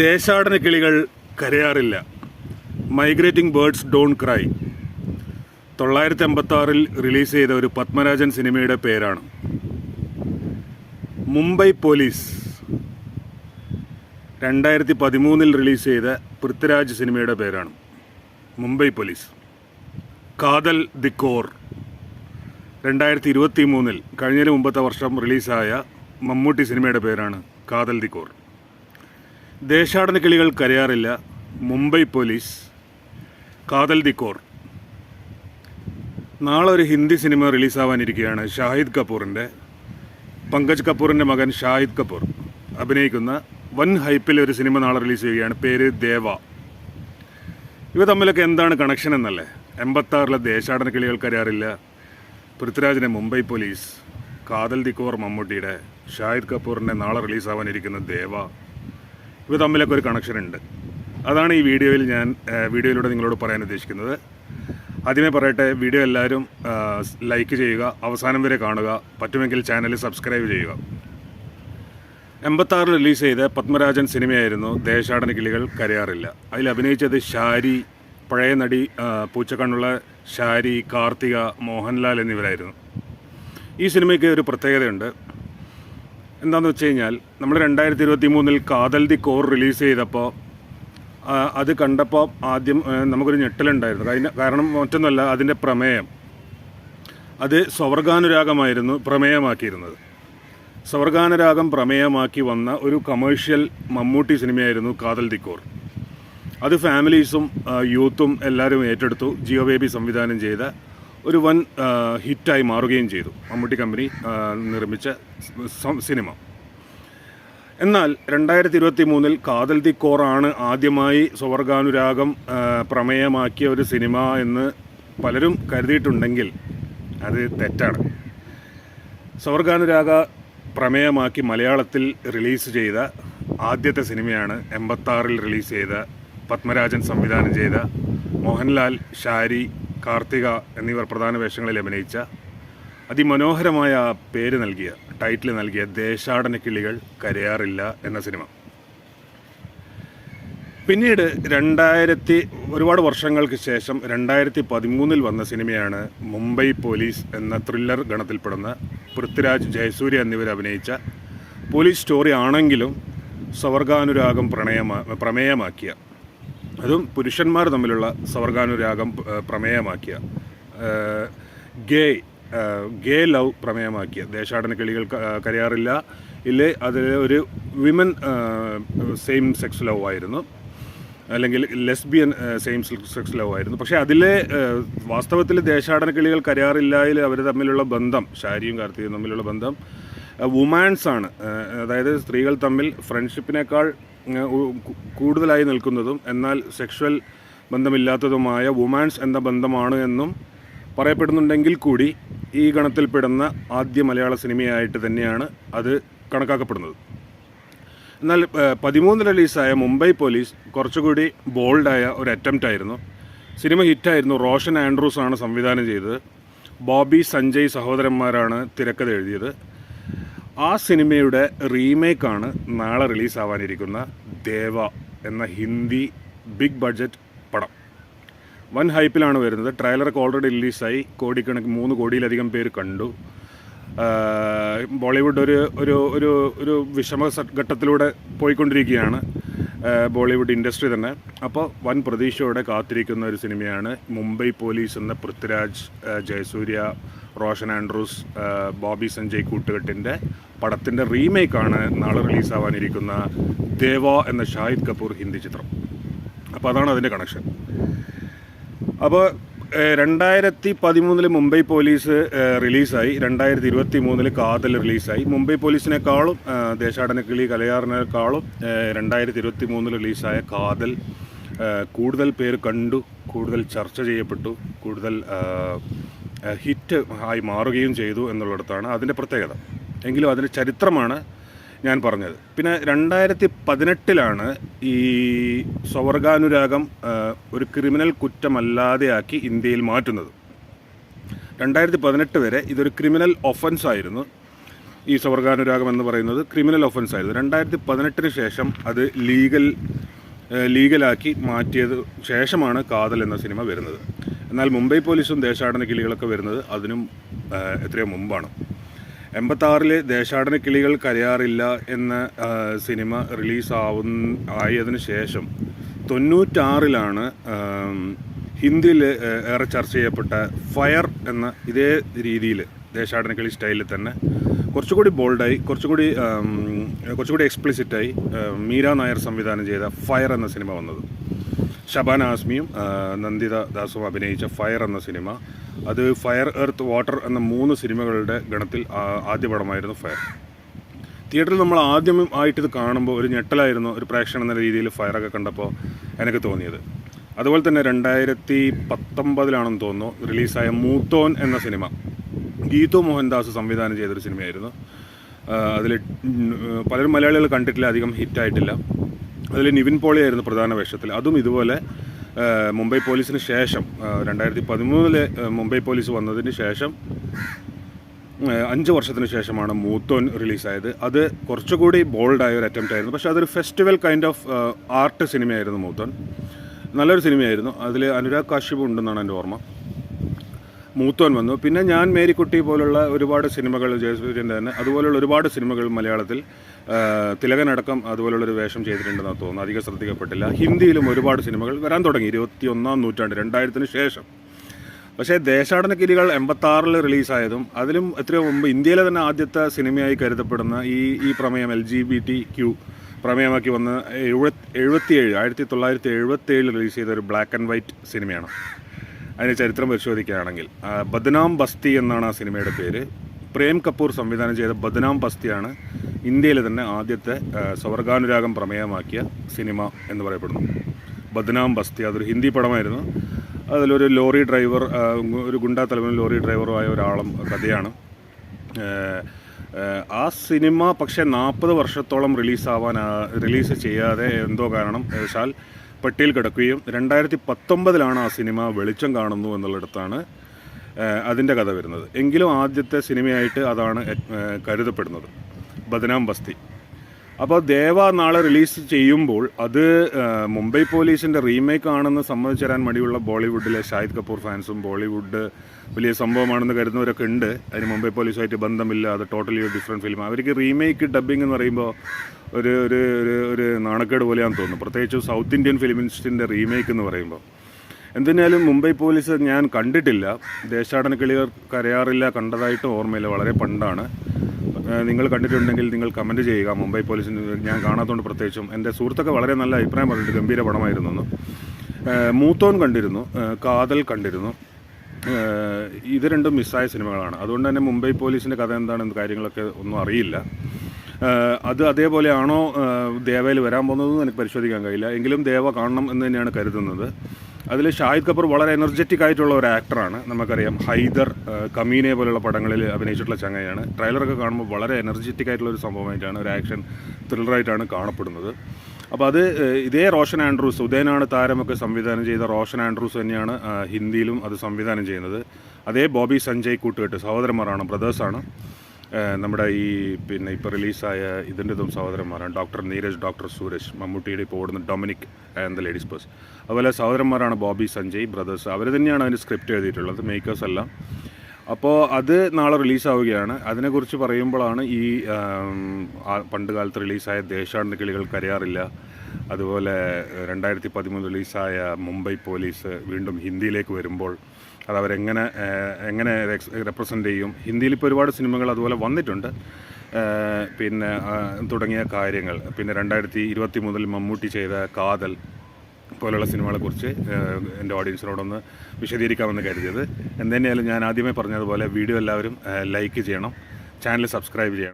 ദേശാടന കിളികൾ കരയാറില്ല. മൈഗ്രേറ്റിംഗ് ബേർഡ്സ് ഡോൺ ക്രൈ തൊള്ളായിരത്തി അമ്പത്തി ആറിൽ റിലീസ് ചെയ്ത ഒരു പത്മരാജൻ സിനിമയുടെ പേരാണ്. മുംബൈ പോലീസ്. രണ്ടായിരത്തി പതിമൂന്നിൽ റിലീസ് ചെയ്ത പൃഥ്വിരാജ് സിനിമയുടെ പേരാണ്. Mumbai police. Kaathal the core. രണ്ടായിരത്തി ഇരുപത്തി മൂന്നിൽ കഴിഞ്ഞതിന് മുമ്പത്തെ വർഷം റിലീസായ മമ്മൂട്ടി സിനിമയുടെ പേരാണ് കാതൽ ദി കോർ. ദേശാടന കിളികൾ കരയാറില്ല. Mumbai police Kaathal the core. നാളെ ഒരു ഹിന്ദി സിനിമ റിലീസാവാനിരിക്കുകയാണ് ഷാഹിദ് കപൂറിന്റെ പങ്കജ് കപൂറിന്റെ മകൻ ഷാഹിദ് കപൂർ. അഭിനയിക്കുന്ന വൻ ഹൈപ്പിൽ ഒരു സിനിമ നാളെ റിലീസ് ചെയ്യുകയാണ് പേര് ദേവ. ഇവ തമ്മിലൊക്കെ എന്താണ് കണക്ഷൻ എന്നല്ലേ? എൺപത്താറിലെ ദേശാടന കിളികൾ കരയാറില്ല. പൃഥ്വിരാജിന്റെ Mumbai police Kaathal the core മമ്മൂട്ടിയുടെ ഷാഹിദ് കപൂറിന്റെ നാളെ റിലീസാവാനിരിക്കുന്ന ദേവ. ഇവ തമ്മിലൊക്കെ ഒരു കണക്ഷൻ ഉണ്ട്. അതാണ് ഈ വീഡിയോയിൽ ഞാൻ വീഡിയോയിലൂടെ നിങ്ങളോട് പറയാൻ ഉദ്ദേശിക്കുന്നത്. ആദ്യമേ പറയട്ടെ വീഡിയോ എല്ലാവരും ലൈക്ക് ചെയ്യുക അവസാനം വരെ കാണുക പറ്റുമെങ്കിൽ ചാനൽ സബ്സ്ക്രൈബ് ചെയ്യുക. എൺപത്താറിൽ റിലീസ് ചെയ്ത പത്മരാജൻ സിനിമയായിരുന്നു ദേശാടന കിളികൾ കരയാറില്ല. അതിൽ അഭിനയിച്ചത് ഷാരി പഴയ നടി പൂച്ചക്കണ്ണുള്ള ഷാരി കാർത്തിക മോഹൻലാൽ എന്നിവരായിരുന്നു. ഈ സിനിമയ്ക്ക് ഒരു പ്രത്യേകതയുണ്ട്. എന്താണെന്ന് വെച്ച് കഴിഞ്ഞാൽ നമ്മൾ രണ്ടായിരത്തി ഇരുപത്തി മൂന്നിൽ കാതൽ ദി കോർ റിലീസ് ചെയ്തപ്പോൾ അത് കണ്ടപ്പോൾ ആദ്യം നമുക്കൊരു ഞെട്ടലുണ്ടായിരുന്നു. കഴിഞ്ഞ കാരണം മറ്റൊന്നല്ല അതിന്റെ പ്രമേയം. അത് സ്വർഗാനുരാഗമായിരുന്നു പ്രമേയമാക്കിയിരുന്നത്. സ്വർഗാനുരാഗം പ്രമേയമാക്കി വന്ന ഒരു കമേഴ്ഷ്യൽ മമ്മൂട്ടി സിനിമയായിരുന്നു കാതൽ ദി കോർ. അത് ഫാമിലീസും യൂത്തും എല്ലാവരും ഏറ്റെടുത്തു. ജിയോ ബേബി സംവിധാനം ചെയ്ത ഒരു വൻ ഹിറ്റായി മാറുകയും ചെയ്തു. മമ്മൂട്ടി കമ്പനി നിർമ്മിച്ച സിനിമ. എന്നാൽ രണ്ടായിരത്തി ഇരുപത്തി മൂന്നിൽ കാതൽ ദി കോറാണ് ആദ്യമായി സ്വർഗാനുരാഗം പ്രമേയമാക്കിയ ഒരു സിനിമ എന്ന് പലരും കരുതിയിട്ടുണ്ടെങ്കിൽ അത് തെറ്റാണ്. സ്വർഗാനുരാഗ പ്രമേയമാക്കി മലയാളത്തിൽ റിലീസ് ചെയ്ത ആദ്യത്തെ സിനിമയാണ് എൺപത്താറിൽ റിലീസ് ചെയ്ത പത്മരാജൻ സംവിധാനം ചെയ്ത മോഹൻലാൽ ഷാരി കാർത്തിക എന്നിവർ പ്രധാന വേഷങ്ങളിൽ അഭിനയിച്ച അതിമനോഹരമായ പേര് നൽകിയ ടൈറ്റിൽ നൽകിയ ദേശാടന കിളികൾ കരയാറില്ല എന്ന സിനിമ. പിന്നീട് രണ്ടായിരത്തി ഒരുപാട് വർഷങ്ങൾക്ക് ശേഷം രണ്ടായിരത്തി പതിമൂന്നിൽ വന്ന സിനിമയാണ് മുംബൈ പോലീസ് എന്ന ത്രില്ലർ ഗണത്തിൽപ്പെടുന്ന പൃഥ്വിരാജ് ജയസൂര്യ എന്നിവർ അഭിനയിച്ച പോലീസ് സ്റ്റോറി ആണെങ്കിലും സ്വർഗാനുരാഗം പ്രണയമാ പ്രമേയമാക്കിയ അതും പുരുഷന്മാർ തമ്മിലുള്ള സവർഗാനുരാഗം പ്രമേയമാക്കിയ ഗേ ഗേ ലവ് പ്രമേയമാക്കിയ. ദേശാടന കിളികൾ കരയാറില്ല. ഇല്ലേ അതിൽ ഒരു വിമൻ സെയിം സെക്സ് ലവ് ആയിരുന്നു. അല്ലെങ്കിൽ ലെസ്ബിയൻ സെയിം സെക്സ് ലവ് ആയിരുന്നു. പക്ഷേ അതിലെ വാസ്തവത്തിൽ ദേശാടന കിളികൾ കരയാറില്ലായാലും അവർ തമ്മിലുള്ള ബന്ധം ഷാരിയും കാർത്തികയും തമ്മിലുള്ള ബന്ധം വുമാൻസ് ആണ്. അതായത് സ്ത്രീകൾ തമ്മിൽ ഫ്രണ്ട്ഷിപ്പിനേക്കാൾ കൂടുതലായി നിൽക്കുന്നതും എന്നാൽ സെക്ഷൽ ബന്ധമില്ലാത്തതുമായ വുമാൻസ് എന്ന ബന്ധമാണ് എന്നും പറയപ്പെടുന്നുണ്ടെങ്കിൽ കൂടി ഈ ഗണത്തിൽപ്പെടുന്ന ആദ്യ മലയാള സിനിമയായിട്ട് തന്നെയാണ് അത് കണക്കാക്കപ്പെടുന്നത്. എന്നാൽ പതിമൂന്ന് റിലീസായ മുംബൈ പോലീസ് കുറച്ചുകൂടി ബോൾഡായ ഒരു അറ്റംപ്റ്റ് ആയിരുന്നു സിനിമ ഹിറ്റായിരുന്നു. റോഷൻ ആൻഡ്രൂസ് ആണ് സംവിധാനം ചെയ്തത്. ബോബി സഞ്ജയ് സഹോദരന്മാരാണ് തിരക്കഥ എഴുതിയത്. ആ സിനിമയുടെ റീമേക്കാണ് നാളെ റിലീസാവാനിരിക്കുന്ന ദേവ എന്ന ഹിന്ദി ബിഗ് ബഡ്ജറ്റ് പടം. വൻ ഹൈപ്പിലാണ് വരുന്നത്. ട്രെയിലറൊക്കെ ഓൾറെഡി റിലീസായി കോടിക്കണക്ക് മൂന്ന് കോടിയിലധികം പേര് കണ്ടു. ബോളിവുഡ് ഒരു ഒരു ഒരു ഒരു വിഷമ ഘട്ടത്തിലൂടെ പോയിക്കൊണ്ടിരിക്കുകയാണ്. ബോളിവുഡ് ഇൻഡസ്ട്രി തന്നെ. അപ്പോൾ വൻ പ്രതീക്ഷയോടെ കാത്തിരിക്കുന്ന ഒരു സിനിമയാണ് മുംബൈ പോലീസ് എന്ന പൃഥ്വിരാജ് ജയസൂര്യ റോഷൻ ആൻഡ്രൂസ് ബോബി സഞ്ജയ് കൂട്ടുകെട്ടിന്റെ പടത്തിന്റെ റീമേക്കാണ് നാളെ റിലീസാവാനിരിക്കുന്ന ദേവ എന്ന ഷാഹിദ് കപൂർ ഹിന്ദി ചിത്രം. അപ്പോൾ അതാണ് അതിന്റെ കണക്ഷൻ. അപ്പോൾ രണ്ടായിരത്തി പതിമൂന്നിൽ മുംബൈ പോലീസ് റിലീസായി. രണ്ടായിരത്തി ഇരുപത്തി മൂന്നിൽ കാതൽ റിലീസായി. മുംബൈ പോലീസിനേക്കാളും ദേശാടന കിളി കലയാറിനേക്കാളും രണ്ടായിരത്തി ഇരുപത്തി മൂന്നിൽ റിലീസായ കാതൽ കൂടുതൽ പേര് കണ്ടു കൂടുതൽ ചർച്ച ചെയ്യപ്പെട്ടു കൂടുതൽ ഹിറ്റ് ആയി മാറുകയും ചെയ്തു എന്നുള്ളിടത്താണ് അതിന്റെ പ്രത്യേകത. എങ്കിലും അതിന്റെ ചരിത്രമാണ് ഞാൻ പറഞ്ഞത്. പിന്നെ രണ്ടായിരത്തി പതിനെട്ടിലാണ് ഈ സ്വവർഗാനുരാഗം ഒരു ക്രിമിനൽ കുറ്റമല്ലാതെയാക്കി ഇന്ത്യയിൽ മാറ്റുന്നത്. രണ്ടായിരത്തി പതിനെട്ട് വരെ ഇതൊരു ക്രിമിനൽ ഒഫൻസ് ആയിരുന്നു. ഈ സ്വർഗാനുരാഗം എന്ന് പറയുന്നത് ക്രിമിനൽ ഒഫൻസ് ആയിരുന്നു. രണ്ടായിരത്തി പതിനെട്ടിന് ശേഷം അത് ലീഗൽ ലീഗലാക്കി മാറ്റിയത് ശേഷമാണ് കാതൽ എന്ന സിനിമ വരുന്നത്. എന്നാൽ മുംബൈ പോലീസും ദേശാടന കിളികളൊക്കെ വരുന്നത് അതിനും എത്രയോ മുമ്പാണ്. എൺപത്താറിൽ ദേശാടന കിളികൾ കരയാറില്ല എന്ന സിനിമ റിലീസാവുന്ന ആയതിനു ശേഷം തൊണ്ണൂറ്റാറിലാണ് ഹിന്ദിയിൽ ഏറെ ചർച്ച ചെയ്യപ്പെട്ട ഫയർ എന്ന ഇതേ രീതിയിൽ ദേശാടന കിളി സ്റ്റൈലിൽ തന്നെ കുറച്ചുകൂടി ബോൾഡായി കുറച്ചുകൂടി കുറച്ചുകൂടി എക്സ്പ്ലിസിറ്റായി മീര നായർ സംവിധാനം ചെയ്ത ഫയർ എന്ന സിനിമ വന്നത്. ഷബാന ആസ്മിയും നന്ദിത ദാസും അഭിനയിച്ച ഫയർ എന്ന സിനിമ. അത് ഫയർ എർത്ത് വാട്ടർ എന്ന മൂന്ന് സിനിമകളുടെ ഗണത്തിൽ ആദ്യ പടമായിരുന്നു ഫയർ. തിയേറ്ററിൽ നമ്മൾ ആദ്യം ആയിട്ട് ഇത് കാണുമ്പോൾ ഒരു ഞെട്ടലായിരുന്നു ഒരു പ്രേക്ഷണം എന്ന രീതിയിൽ ഫയറൊക്കെ കണ്ടപ്പോൾ എനിക്ക് തോന്നിയത്. അതുപോലെ തന്നെ രണ്ടായിരത്തി പത്തൊമ്പതിലാണെന്ന് തോന്നുന്നു റിലീസായ മൂത്തോൻ എന്ന സിനിമ. ഗീതു മോഹൻദാസ് സംവിധാനം ചെയ്തൊരു സിനിമയായിരുന്നു. അതിൽ പലരും മലയാളികൾ കണ്ടിട്ടില്ല അധികം ഹിറ്റായിട്ടില്ല. അതിൽ നിവിൻ പോളിയായിരുന്നു പ്രധാന വേഷത്തിൽ. അതും ഇതുപോലെ മുംബൈ പോലീസിന് ശേഷം രണ്ടായിരത്തി പതിമൂന്നിൽ മുംബൈ പോലീസ് വന്നതിന് ശേഷം അഞ്ച് വർഷത്തിന് ശേഷമാണ് മൂത്തോൻ റിലീസായത്. അത് കുറച്ചുകൂടി ബോൾഡായ ഒരു അറ്റംപ്റ്റ് ആയിരുന്നു. പക്ഷേ അതൊരു ഫെസ്റ്റിവൽ കൈൻഡ് ഓഫ് ആർട്ട് സിനിമയായിരുന്നു മൂത്തോൻ. നല്ലൊരു സിനിമയായിരുന്നു അതിൽ അനുരാഗ് കാശ്യപ് ഉണ്ടെന്നാണ് എന്റെ ഓർമ്മ. മൂത്തോൻ വന്നു. പിന്നെ ഞാൻ മേരിക്കുട്ടി പോലുള്ള ഒരുപാട് സിനിമകൾ ജയസൂര്യന്റെ തന്നെ അതുപോലുള്ള ഒരുപാട് സിനിമകൾ മലയാളത്തിൽ തിലകനടക്കം അതുപോലുള്ളൊരു വേഷം ചെയ്തിട്ടുണ്ടെന്ന് തോന്നുന്നു. അധികം ശ്രദ്ധിക്കപ്പെട്ടില്ല. ഹിന്ദിയിലും ഒരുപാട് സിനിമകൾ വരാൻ തുടങ്ങി. ഇരുപത്തി ഒന്നാം നൂറ്റാണ്ട് രണ്ടായിരത്തിന് ശേഷം. പക്ഷേ ദേശാടന കിരികൾ എൺപത്താറിൽ റിലീസായതും അതിലും എത്രയോ മുമ്പ് ഇന്ത്യയിലെ തന്നെ ആദ്യത്തെ സിനിമയായി കരുതപ്പെടുന്ന ഈ ഈ പ്രമേയം L G B T Q പ്രമേയമാക്കി വന്ന് എഴുപത്തി എഴുപത്തിയേഴ് ആയിരത്തി തൊള്ളായിരത്തി എഴുപത്തി ഏഴിൽ റിലീസ് ചെയ്ത ഒരു ബ്ലാക്ക് ആൻഡ് വൈറ്റ് സിനിമയാണ്. അതിന്റെ ചരിത്രം പരിശോധിക്കുകയാണെങ്കിൽ ബദ്നാം ബസ്തി എന്നാണ് ആ സിനിമയുടെ പേര്. പ്രേം കപൂർ സംവിധാനം ചെയ്ത ബദ്നാം ബസ്തിയാണ് ഇന്ത്യയിലെ തന്നെ ആദ്യത്തെ സ്വവർഗാനുരാഗം പ്രമേയമാക്കിയ സിനിമ എന്ന് പറയപ്പെടുന്നു. ബദ്നാം ബസ്തി അതൊരു ഹിന്ദി പടമായിരുന്നു. അതിലൊരു ലോറി ഡ്രൈവർ ഒരു ഗുണ്ടാ തലവനും ലോറി ഡ്രൈവറും ആയ ഒരാളും കഥയാണ്. ആ സിനിമ പക്ഷേ നാൽപ്പത് വർഷത്തോളം റിലീസാവാൻ റിലീസ് ചെയ്യാതെ എന്തോ കാരണം വെച്ചാൽ പെട്ടിയിൽ കിടക്കുകയും രണ്ടായിരത്തി പത്തൊമ്പതിലാണ് ആ സിനിമ വെളിച്ചം കാണുന്നു എന്നുള്ളിടത്താണ് അതിന്റെ കഥ വരുന്നത്. എങ്കിലും ആദ്യത്തെ സിനിമയായിട്ട് അതാണ് കരുതപ്പെടുന്നത്. ബദനാം ബസ്തി. അപ്പോൾ ദേവ നാളെ റിലീസ് ചെയ്യുമ്പോൾ അത് മുംബൈ പോലീസിന്റെ റീമേക്ക് ആണെന്ന് സമ്മതിച്ചു തരാൻ മടിയുള്ള ബോളിവുഡിലെ ഷാഹിദ് കപൂർ ഫാൻസും ബോളിവുഡ് വലിയ സംഭവമാണെന്ന് കരുതുന്നവരൊക്കെ ഉണ്ട്. അതിന് മുംബൈ പോലീസുമായിട്ട് ബന്ധമില്ല അത് ടോട്ടലി ഒരു ഡിഫറെന്റ് ഫിലിം അവർക്ക് റീമേക്ക് ഡബ്ബിംഗ് എന്ന് പറയുമ്പോൾ ഒരു ഒരു ഒരു ഒരു നാണക്കേട് പോലെയാണെന്ന് തോന്നുന്നു. പ്രത്യേകിച്ച് സൗത്ത് ഇന്ത്യൻ ഫിലിം ഇൻസ്റ്റിന്റെ റീമേക്ക് എന്ന് പറയുമ്പോൾ എന്തിനാലും മുംബൈ പോലീസ് ഞാൻ കണ്ടിട്ടില്ല. ദേശാടന കിളികൾ കരയാറില്ല കണ്ടതായിട്ട് ഓർമ്മയില്ല. വളരെ പണ്ടാണ്. നിങ്ങൾ കണ്ടിട്ടുണ്ടെങ്കിൽ നിങ്ങൾ കമന്റ് ചെയ്യുക. മുംബൈ പോലീസിന് ഞാൻ കാണാത്തതുകൊണ്ട് പ്രത്യേകിച്ചും. എന്റെ സുഹൃത്തൊക്കെ വളരെ നല്ല അഭിപ്രായം പറഞ്ഞിട്ട് ഗംഭീര പടമായിരുന്നു. മൂത്തോൻ കണ്ടിരുന്നു കാതൽ കണ്ടിരുന്നു. ഇത് രണ്ടും മിസ്സായ സിനിമകളാണ്. അതുകൊണ്ട് തന്നെ മുംബൈ പോലീസിന്റെ കഥ എന്താണെന്ന് കാര്യങ്ങളൊക്കെ ഒന്നും അറിയില്ല. അത് അതേപോലെയാണോ ദേവയിൽ വരാൻ പോകുന്നതെന്ന് എനിക്ക് പരിശോധിക്കാൻ കഴിയില്ല. എങ്കിലും ദേവ കാണണം എന്ന് തന്നെയാണ് കരുതുന്നത്. അതിൽ ഷാഹിദ് കപൂർ വളരെ എനർജറ്റിക് ആയിട്ടുള്ള ഒരു ആക്ടറാണ് നമുക്കറിയാം ഹൈദർ കമീനെ പോലുള്ള പടങ്ങളിൽ അഭിനയിച്ചിട്ടുള്ള ചങ്ങയാണ് ട്രെയിലറൊക്കെ കാണുമ്പോൾ വളരെ എനർജറ്റിക് ആയിട്ടുള്ള ഒരു സംഭവമായിട്ടാണ് ഒരു ആക്ഷൻ ത്രില്ലറായിട്ടാണ് കാണപ്പെടുന്നത്. അപ്പോൾ അത് ഇതേ റോഷൻ ആൻഡ്രൂസ് ഉദയനാണ് താരമൊക്കെ സംവിധാനം ചെയ്ത റോഷൻ ആൻഡ്രൂസ് തന്നെയാണ് ഹിന്ദിയിലും അത് സംവിധാനം ചെയ്യുന്നത്. അതേ ബോബി സഞ്ജയ് കൂട്ടുകെട്ട് സഹോദരന്മാരാണ് ബ്രദേഴ്സാണ് നമ്മുടെ ഈ പിന്നെ ഇപ്പോൾ റിലീസായ ഇതിന്റെതും സഹോദരന്മാരാണ്. ഡോക്ടർ നീരജ് ഡോക്ടർ സുരേഷ് മമ്മൂട്ടിയുടെ ഇപ്പോൾ ഓടുന്ന Dominic and the ladies purse. അതുപോലെ സഹോദരന്മാരാണ് ബോബി സഞ്ജയ് ബ്രദേഴ്സ്. അവർ തന്നെയാണ് അതിന് സ്ക്രിപ്റ്റ് എഴുതിയിട്ടുള്ളത് മേക്കേഴ്സ് എല്ലാം. അപ്പോൾ അത് നാളെ റിലീസാവുകയാണ്. അതിനെക്കുറിച്ച് പറയുമ്പോഴാണ് ഈ പണ്ട് കാലത്ത് റിലീസായ ദേശാടന കിളികൾ കരയാറില്ല. അതുപോലെ രണ്ടായിരത്തി പതിമൂന്ന് റിലീസായ മുംബൈ പോലീസ് വീണ്ടും ഹിന്ദിയിലേക്ക് വരുമ്പോൾ അത് അവരെങ്ങനെ എങ്ങനെ റെപ്രസെന്റ് ചെയ്യും. ഹിന്ദിയിൽ ഇപ്പോൾ ഒരുപാട് സിനിമകൾ അതുപോലെ വന്നിട്ടുണ്ട്. പിന്നെ തുടങ്ങിയ കാര്യങ്ങൾ. പിന്നെ രണ്ടായിരത്തി ഇരുപത്തി മൂന്നിൽ മമ്മൂട്ടി ചെയ്ത കാതൽ പോലുള്ള സിനിമകളെക്കുറിച്ച് എന്റെ ഓഡിയൻസിനോടൊന്ന് വിശദീകരിക്കാമെന്ന് കരുതിയത്. എന്തുതന്നെയായാലും ഞാൻ ആദ്യമേ പറഞ്ഞതുപോലെ വീഡിയോ എല്ലാവരും ലൈക്ക് ചെയ്യണം. ചാനൽ സബ്സ്ക്രൈബ് ചെയ്യണം.